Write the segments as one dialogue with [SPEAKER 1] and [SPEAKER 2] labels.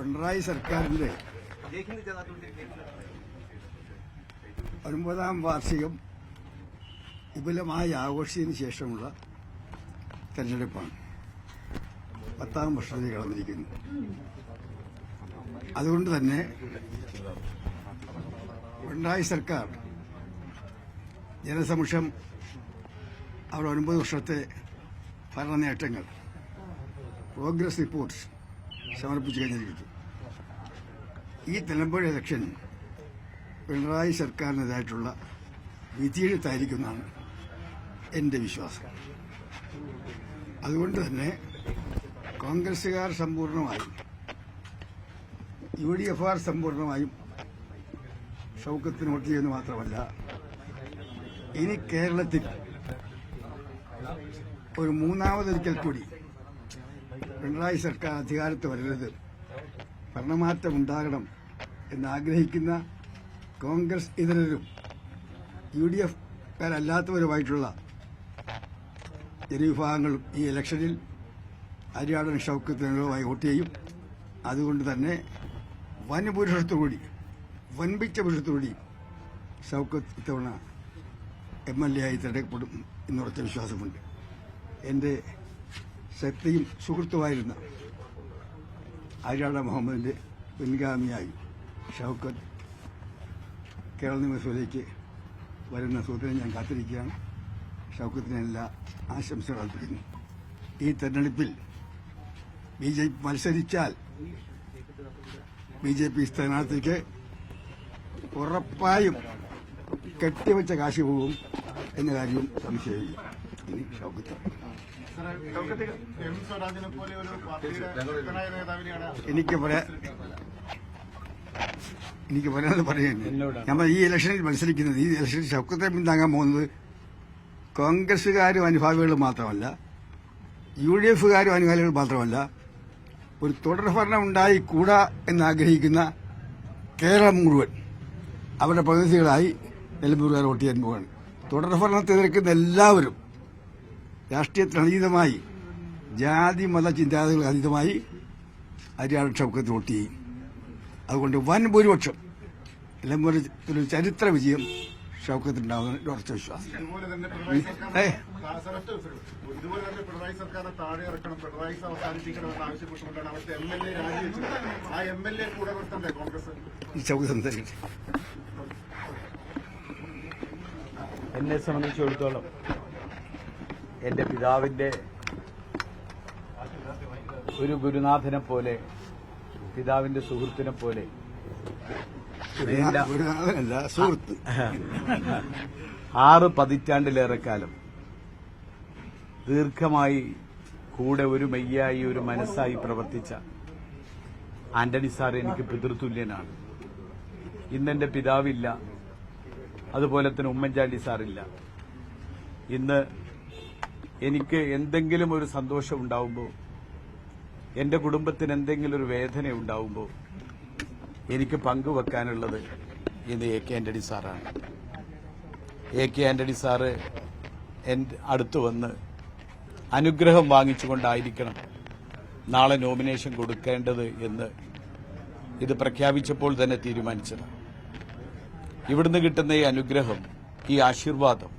[SPEAKER 1] പിണറായി സർക്കാരിന്റെ ഒൻപതാം വാർഷികം വിപുലമായി ആഘോഷിച്ചതിന് ശേഷമുള്ള തെരഞ്ഞെടുപ്പാണ്. പത്താം വർഷത്തിൽ കടന്നിരിക്കുന്നു. അതുകൊണ്ട് തന്നെ പിണറായി സർക്കാർ ജനസമുഷം അവരുടെ ഒൻപത് വർഷത്തെ ഭരണ നേട്ടങ്ങൾ പ്രോഗ്രസ് റിപ്പോർട്ട് സമർപ്പിച്ചു കഴിഞ്ഞിരിക്കുന്നു ഈ തലമ്പുഴ ഇലക്ഷൻ പിണറായി സർക്കാരിനെതിരായിട്ടുള്ള വിധിയെഴുത്തായിരിക്കുമെന്നാണ് എന്റെ വിശ്വാസം. അതുകൊണ്ട് തന്നെ കോൺഗ്രസുകാർ സമ്പൂർണമായും യു ഡി എഫ് ആർ സമ്പൂർണമായും ഷൗക്കത്തിന് വോട്ട് ചെയ്യുന്നത് മാത്രമല്ല ഇനി കേരളത്തിൽ ഒരു മൂന്നാമതൊരിക്കൽ കൂടി പിണറായി സർക്കാർ അധികാരത്ത് വരരുത്. ഭരണമാറ്റം ഉണ്ടാകണം എന്നാഗ്രഹിക്കുന്ന കോൺഗ്രസ് ഇതരരും യു ഡി എഫ് കാരല്ലാത്തവരുമായിട്ടുള്ള ജനവിഭാഗങ്ങളും ഈ ഇലക്ഷനിൽ അരിയാടൻ ഷൗക്കത്തിനുമായി വോട്ട് ചെയ്യും. അതുകൊണ്ട് തന്നെ വൻപുരുഷത്തോടുകൂടി വൻപിച്ച പുരുഷത്തോടുകൂടി ഷൗക്കത്ത് ഇത്തവണ എം എൽ എ ആയി തിരഞ്ഞെടുക്കപ്പെടും എന്നുറച്ച വിശ്വാസമുണ്ട്. എന്റെ ശക്തിയും സുഹൃത്തുമായിരുന്ന ആര്യാട മുഹമ്മദിന്റെ പിൻഗാമിയായി ഷൗക്കത്ത് കേരള നിയമസഭയിലേക്ക് വരുന്ന സുഹൃത്തിനെ ഞാൻ കാത്തിരിക്കുകയാണ്. ഷൗക്കത്തിന് എല്ലാ ആശംസകൾ അർപ്പിക്കുന്നു. ഈ തെരഞ്ഞെടുപ്പിൽ ബി ജെ പി മത്സരിച്ചാൽ ബി ജെ പി സ്ഥാനാർത്ഥിക്ക് ഉറപ്പായും കെട്ടിവെച്ച കാശ് പോകും എന്ന കാര്യവും സംശയമില്ല. ഇനി ഷൗക്കത്ത്. എനിക്ക് എനിക്ക് പറയാതെ പറയുന്നത് നമ്മൾ ഈ ഇലക്ഷനിൽ മത്സരിക്കുന്നത് ഈ ഇലക്ഷനിൽ ശൗക്കത്തെ പിന്താങ്ങാൻ പോകുന്നത് കോൺഗ്രസുകാരും അനുഭാവികളും മാത്രമല്ല യു ഡി എഫുകാരും അനുഭാവികൾ മാത്രമല്ല ഒരു തുടർഭരണം ഉണ്ടായിക്കൂടാ എന്നാഗ്രഹിക്കുന്ന കേരളം മുഴുവൻ അവരുടെ പ്രതിനിധികളായി നിലമ്പൂരുകാർ വോട്ട് ചെയ്യാൻ പോവാണ് തുടർഭരണത്തെ എതിർക്കുന്ന എല്ലാവരും രാഷ്ട്രീയത്തിന് അതീതമായി ജാതി മത ചിന്താഗതികൾ അതീതമായി ഹരിയാണ ഷൗക്കത്ത് വോട്ട് ചെയ്യും അതുകൊണ്ട് വൻ ഭൂരിപക്ഷം നിലമ്പൂർ ഒരു ചരിത്ര വിജയം ഷൗക്കത്തുണ്ടാവുന്ന ഉറച്ച വിശ്വാസം.
[SPEAKER 2] എന്നെ സംബന്ധിച്ചിടത്തോളം എന്റെ പിതാവിന്റെ ഒരു ഗുരുനാഥനെ പോലെ പിതാവിന്റെ സുഹൃത്തിനെ പോലെ. ആറ് പതിറ്റാണ്ടിലേറെ കാലം ദീർഘമായി കൂടെ ഒരു മെയ്യായി ഒരു മനസ്സായി പ്രവർത്തിച്ച ആന്റണി സാർ എനിക്ക് പിതൃതുല്യനാണ്. ഇന്നെന്റെ പിതാവില്ല. അതുപോലെ തന്നെ ഉമ്മൻചാണ്ടി സാറില്ല. ഇന്ന് എനിക്ക് എന്തെങ്കിലും ഒരു സന്തോഷം ഉണ്ടാവുമ്പോൾ എന്റെ കുടുംബത്തിന് എന്തെങ്കിലും ഒരു വേദന ഉണ്ടാവുമ്പോൾ എനിക്ക് പങ്കുവെക്കാനുള്ളത് ഇന്ന് എ കെ ആന്റണി സാറാണ്. എ കെ ആന്റണി സാറ് അടുത്ത് വന്ന് അനുഗ്രഹം വാങ്ങിച്ചുകൊണ്ടായിരിക്കണം നാളെ നോമിനേഷൻ കൊടുക്കേണ്ടത് എന്ന് ഇത് പ്രഖ്യാപിച്ചപ്പോൾ തന്നെ തീരുമാനിച്ചത് ഇവിടുന്ന് കിട്ടുന്ന ഈ അനുഗ്രഹം ഈ ആശീർവാദം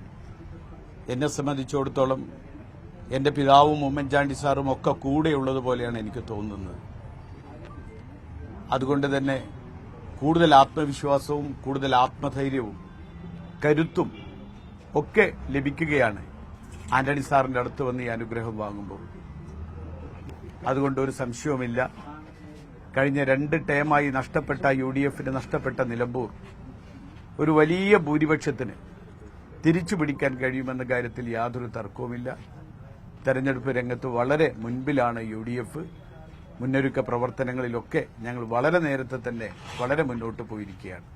[SPEAKER 2] എന്നെ സംബന്ധിച്ചിടത്തോളം എന്റെ പിതാവും ഉമ്മൻചാണ്ടി സാറും ഒക്കെ കൂടെയുള്ളതുപോലെയാണ് എനിക്ക് തോന്നുന്നത്. അതുകൊണ്ട് തന്നെ കൂടുതൽ ആത്മവിശ്വാസവും കൂടുതൽ ആത്മധൈര്യവും കരുത്തും ഒക്കെ ലഭിക്കുകയാണ് ആന്റണി സാറിന്റെ അടുത്ത് വന്ന് ഈ അനുഗ്രഹം വാങ്ങുമ്പോൾ. അതുകൊണ്ട് ഒരു സംശയവുമില്ല. കഴിഞ്ഞ രണ്ട് ടേമായി നഷ്ടപ്പെട്ട യു ഡി എഫിന് നഷ്ടപ്പെട്ട നിലമ്പൂർ ഒരു വലിയ ഭൂരിപക്ഷത്തിന് തിരിച്ചു പിടിക്കാൻ കഴിയുമെന്ന കാര്യത്തിൽ യാതൊരു തർക്കവുമില്ല. തെരഞ്ഞെടുപ്പ് രംഗത്ത് വളരെ മുൻപിലാണ് യു ഡി എഫ് മുന്നൊരുക്ക പ്രവർത്തനങ്ങളിലൊക്കെ ഞങ്ങൾ വളരെ നേരത്തെ തന്നെ വളരെ മുന്നോട്ട് പോയിരിക്കുകയാണ്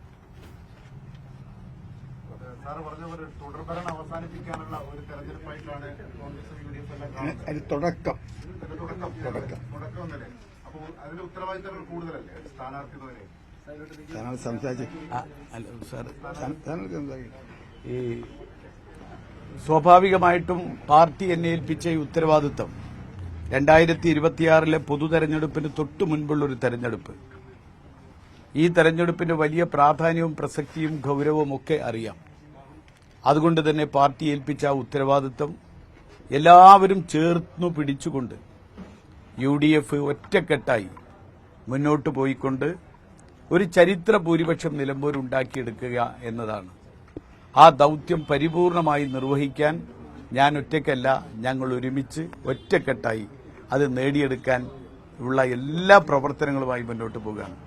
[SPEAKER 3] സാറ് പറഞ്ഞ പോലെ തുടർഭരണം അവസാനിപ്പിക്കാനുള്ള ഒരു തെരഞ്ഞെടുപ്പായിട്ടാണ് കോൺഗ്രസും യു ഡി എല്ലാം കാണുന്നത്
[SPEAKER 1] തുടക്കം
[SPEAKER 3] ഇതിന്റെ തുടക്കം തുടക്കം എന്നല്ലേ അപ്പോൾ അതിന്റെ ഉത്തരവാദിത്തങ്ങൾ കൂടുതലല്ലേ സ്ഥാനാർത്ഥി എന്ന നിലയിൽ
[SPEAKER 1] താങ്കൾ സംസാരിച്ച്
[SPEAKER 2] ഈ സ്വാഭാവികമായിട്ടും പാർട്ടി എന്നെ ഏൽപ്പിച്ച ഈ ഉത്തരവാദിത്തം രണ്ടായിരത്തി ഇരുപത്തിയാറിലെ പൊതു തെരഞ്ഞെടുപ്പിന് തൊട്ടു മുൻപുള്ള ഒരു തെരഞ്ഞെടുപ്പ്. ഈ തെരഞ്ഞെടുപ്പിന്റെ വലിയ പ്രാധാന്യവും പ്രസക്തിയും ഗൌരവവും ഒക്കെ അറിയാം. അതുകൊണ്ട് തന്നെ പാർട്ടി ഏൽപ്പിച്ച ആ ഉത്തരവാദിത്വം എല്ലാവരും ചേർന്നു പിടിച്ചുകൊണ്ട് യു ഡി എഫ് ഒറ്റക്കെട്ടായി മുന്നോട്ട് പോയിക്കൊണ്ട് ഒരു ചരിത്ര ഭൂരിപക്ഷം നിലമ്പൂർ ഉണ്ടാക്കിയെടുക്കുക എന്നതാണ്. ആ ദൗത്യം പരിപൂർണമായി നിർവഹിക്കാൻ ഞാൻ ഒറ്റയ്ക്കല്ല ഞങ്ങൾ ഒരുമിച്ച് ഒറ്റക്കെട്ടായി അത് നേടിയെടുക്കാൻ ഉള്ള എല്ലാ പ്രവർത്തനങ്ങളുമായി മുന്നോട്ട് പോകുകയാണ്.